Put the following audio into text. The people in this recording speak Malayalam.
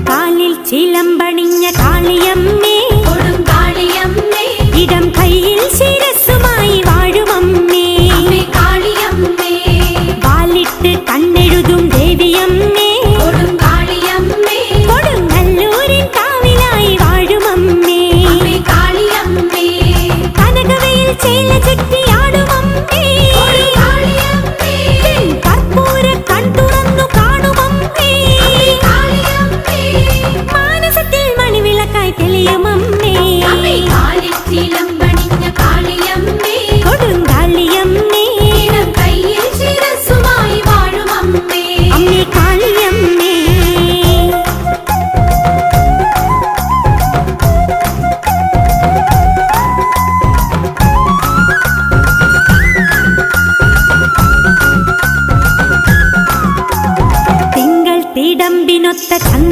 കാലിൽ ചിലമ്പണിഞ്ഞ കാളിയമ്മേ. నమ్మినొత్త చంద